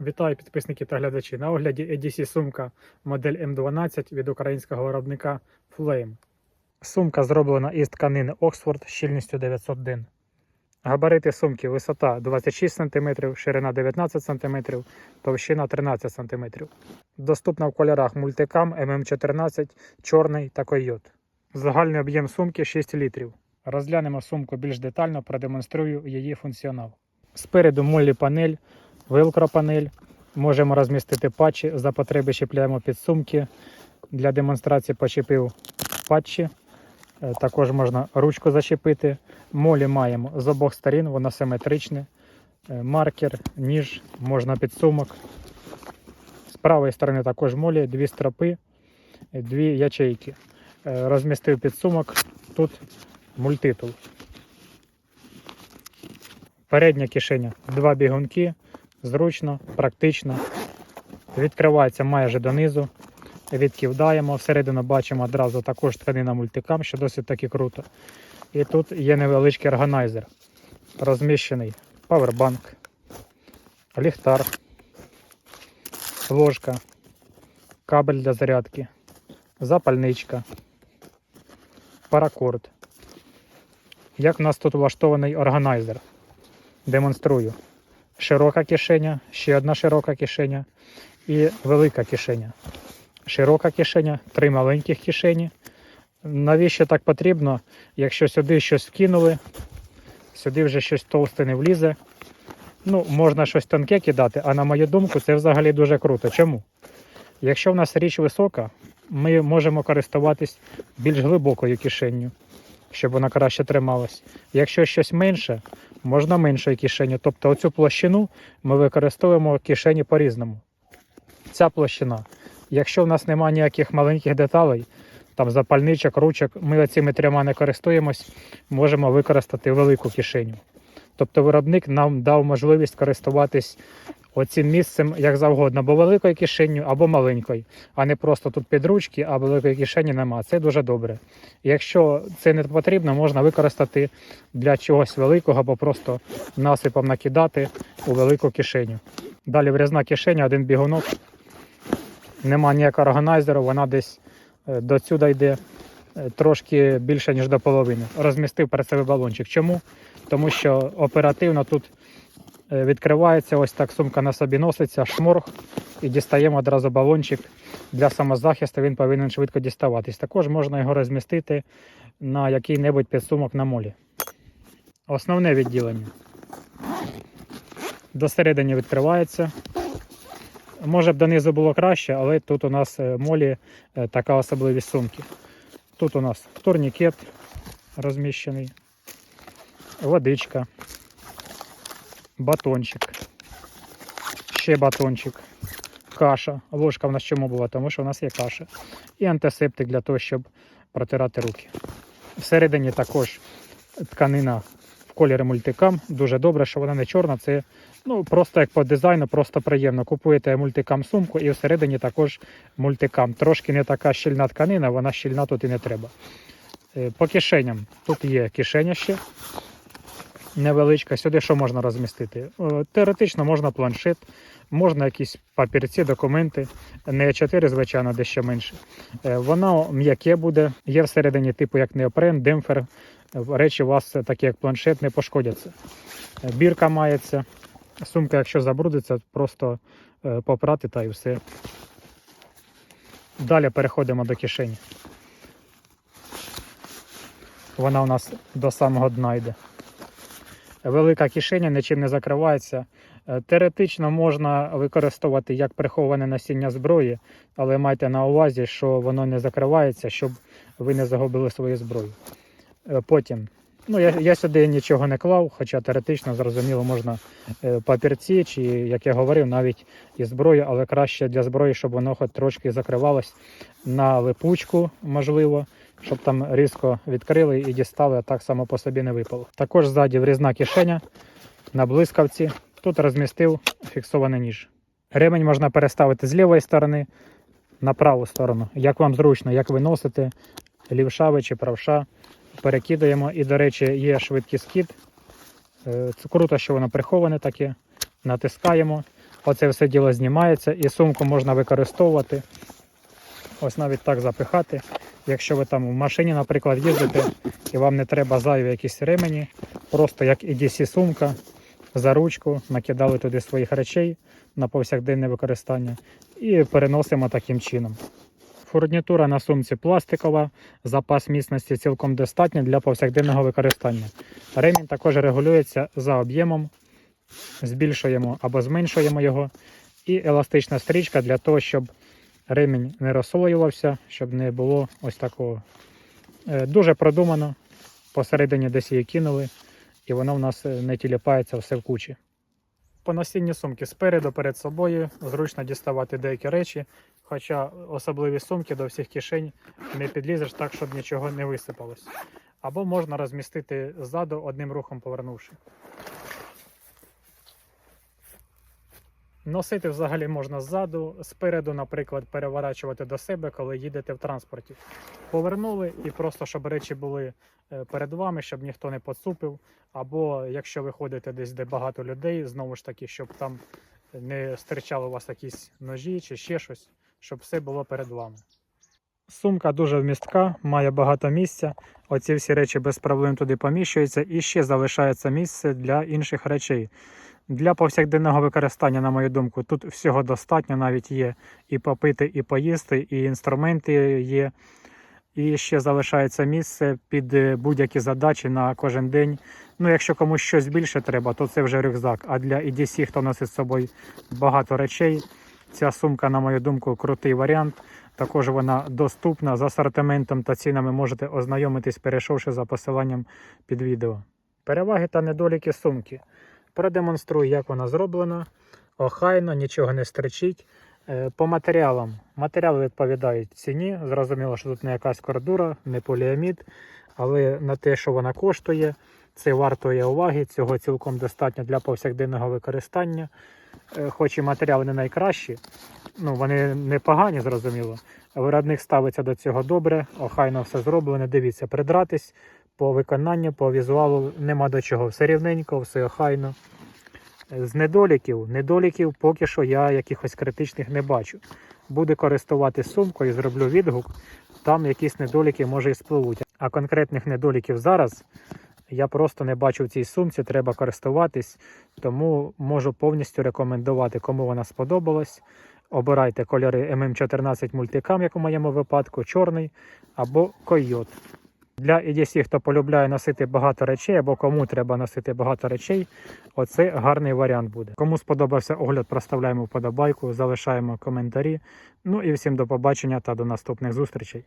Вітаю підписники та глядачі. На огляді EDC сумка модель М12 від українського виробника Flame. Сумка зроблена із тканини Oxford щільністю 900 дин. Габарити сумки висота 26 см, ширина 19 см, товщина 13 см. Доступна в кольорах мультикам MM14, чорний та койот. Загальний об'єм сумки 6 літрів. Розглянемо сумку більш детально, продемонструю її функціонал. Спереду молі панель, велкро панель. Можемо розмістити патчі, за потреби чіпляємо під сумки. Для демонстрації почепив патчі. Е, Також можна ручку зачепити. Молі маємо з обох сторін, воно симетричне. Е, Маркер, ніж, можна підсумок. З правої сторони також молі, дві стропи, дві ячейки. Е, Розмістив підсумок. Тут мультитул. Передня кишеня, два бігунки, зручно, практично. Відкривається майже донизу. Відкивдаємо. Всередину бачимо одразу також тканина мультикам, що досить таки круто. І тут є невеличкий органайзер. Розміщений павербанк, ліхтар, ложка, кабель для зарядки, запальничка, паракорд. Як в нас тут влаштований органайзер? Демонструю. Широка кишеня, ще одна широка кишеня і велика кишеня. Широка кишеня, три маленьких кишені. Навіщо так потрібно? Якщо сюди щось вкинули, сюди вже щось товсте не влізе. Ну, можна щось тонке кидати, а на мою думку, це взагалі дуже круто. Чому? Якщо в нас річ висока, ми можемо користуватись більш глибокою кишенню, щоб вона краще трималась. Якщо щось менше, можна меншою кишеню. Тобто оцю площину ми використовуємо кишені по-різному. Ця площина. Якщо в нас немає ніяких маленьких деталей, там запальничок, ручок, ми цими трьома не користуємось, можемо використати велику кишеню. Тобто виробник нам дав можливість користуватись оцим місцем як завгодно, або великою кишенью, або маленькою, а не просто тут під ручки, а великої кишені нема. Це дуже добре. Якщо це не потрібно, можна використати для чогось великого, або просто насипом накидати у велику кишеню. Далі врізна кишеня, один бігунок. Нема ніякого органайзеру, вона десь е, до сюди йде трошки більше, ніж до половини. Розмістив перцевий балончик. Чому? Тому що оперативно тут е, відкривається, ось так сумка на собі носиться, шморг, і дістаємо одразу балончик. Для самозахисту він повинен швидко діставатись. Також можна його розмістити на який-небудь підсумок на молі. Основне відділення. До середини відкривається. Може б донизу було краще, але тут у нас е, молі е, така особливість сумки. Тут у нас турнікет розміщений, водичка, батончик, ще батончик, каша. Ложка в нас чому була? Тому що у нас є каша. І антисептик для того, щоб протирати руки. Всередині також тканина кольорі мультикам. Дуже добре, що вона не чорна. Це ну, просто як по дизайну, просто приємно. Купуєте мультикам сумку і всередині також мультикам. Трошки не така щільна тканина, вона щільна тут і не треба. Е, По кишеням. Тут є кишеня ще невеличка. Сюди що можна розмістити? Е, Теоретично можна планшет, можна якісь папірці, документи. Не 4, звичайно, дещо менше. Е, Воно м'яке буде, є всередині типу як неопрен, демпфер. Е, Речі у вас такі як планшет не пошкодяться. Е, Бірка мається. Сумка, якщо забрудиться, просто е, попрати та і все. Далі переходимо до кишені. Вона у нас до самого дна йде. Велика кишеня нічим не закривається. Е, Теоретично можна використовувати як приховане носіння зброї, але майте на увазі, що воно не закривається, щоб ви не загубили свою зброю. Е, Потім, ну я, я сюди нічого не клав, хоча теоретично зрозуміло можна е, папірці, чи, як я говорив, навіть і зброю, але краще для зброї, щоб воно хоч трошки закривалось на липучку, можливо, щоб там різко відкрили і дістали, а так само по собі не випало. Також ззаді врізна кишеня на блискавці. Тут розмістив фіксований ніж. Ремень можна переставити з лівої сторони на праву сторону. Як вам зручно, як ви носите, лівша ви чи правша. Перекидаємо. І, до речі, є швидкий скид. Е, Це круто, що воно приховане таке. Натискаємо. Оце все діло знімається і сумку можна використовувати. Ось навіть так запихати. Якщо ви там в машині, наприклад, їздите і вам не треба зайві якісь ремені, просто як EDC сумка за ручку, накидали туди своїх речей на повсякденне використання і переносимо таким чином. Фурнітура на сумці пластикова, запас міцності цілком достатньо для повсякденного використання. Ремінь також регулюється за об'ємом, збільшуємо або зменшуємо його. І еластична стрічка для того, щоб ремінь не розслоювався, щоб не було ось такого. Е, Дуже продумано. Посередині десь її кинули, і воно в нас е, не тіліпається все в кучі. Поносінні сумки спереду, перед собою, зручно діставати деякі речі, хоча особливі сумки до всіх кишень не підлізеш так, щоб нічого не висипалось. Або можна розмістити ззаду одним рухом повернувши. Носити взагалі можна ззаду, спереду, наприклад, переворачувати до себе, коли їдете в транспорті. Повернули і просто, щоб речі були е, перед вами, щоб ніхто не поцупив. Або якщо ви ходите десь, де багато людей, знову ж таки, щоб там не стирчали у вас якісь ножі чи ще щось, щоб все було перед вами. Сумка дуже вмістка, має багато місця. Оці всі речі без проблем туди поміщуються і ще залишається місце для інших речей. Для повсякденного використання, на мою думку, тут всього достатньо, навіть є і попити, і поїсти, і інструменти є. І ще залишається місце під е, будь-які задачі на кожен день. Ну, якщо комусь щось більше треба, то це вже рюкзак. А для EDC, хто носить з собою багато речей, ця сумка, на мою думку, крутий варіант. Також вона доступна з асортиментом та цінами можете ознайомитись, перейшовши за посиланням під відео. Переваги та недоліки сумки. Продемонструю, як вона зроблена. Охайно, нічого не стричить. Е, По матеріалам. Матеріали відповідають ціні. Зрозуміло, що тут не якась кордура, не поліамід, але на те, що вона коштує, це вартує уваги. Цього цілком достатньо для повсякденного використання. Е, Хоч і матеріали не найкращі, ну вони не погані, зрозуміло. Виробник ставиться до цього добре, охайно все зроблене. Дивіться, придратись по виконанню, по візуалу нема до чого. Все рівненько, все охайно. З недоліків, недоліків поки що я якихось критичних не бачу. Буду користуватись сумкою, зроблю відгук, там якісь недоліки може і спливуть. А конкретних недоліків зараз я просто не бачу в цій сумці, треба користуватись, тому можу повністю рекомендувати, кому вона сподобалась. Обирайте кольори MM14 мультикам, як у моєму випадку, чорний або койот. Для EDC, хто полюбляє носити багато речей, або кому треба носити багато речей, оце гарний варіант буде. Кому сподобався огляд, проставляємо вподобайку, залишаємо коментарі. Ну і всім до побачення та до наступних зустрічей.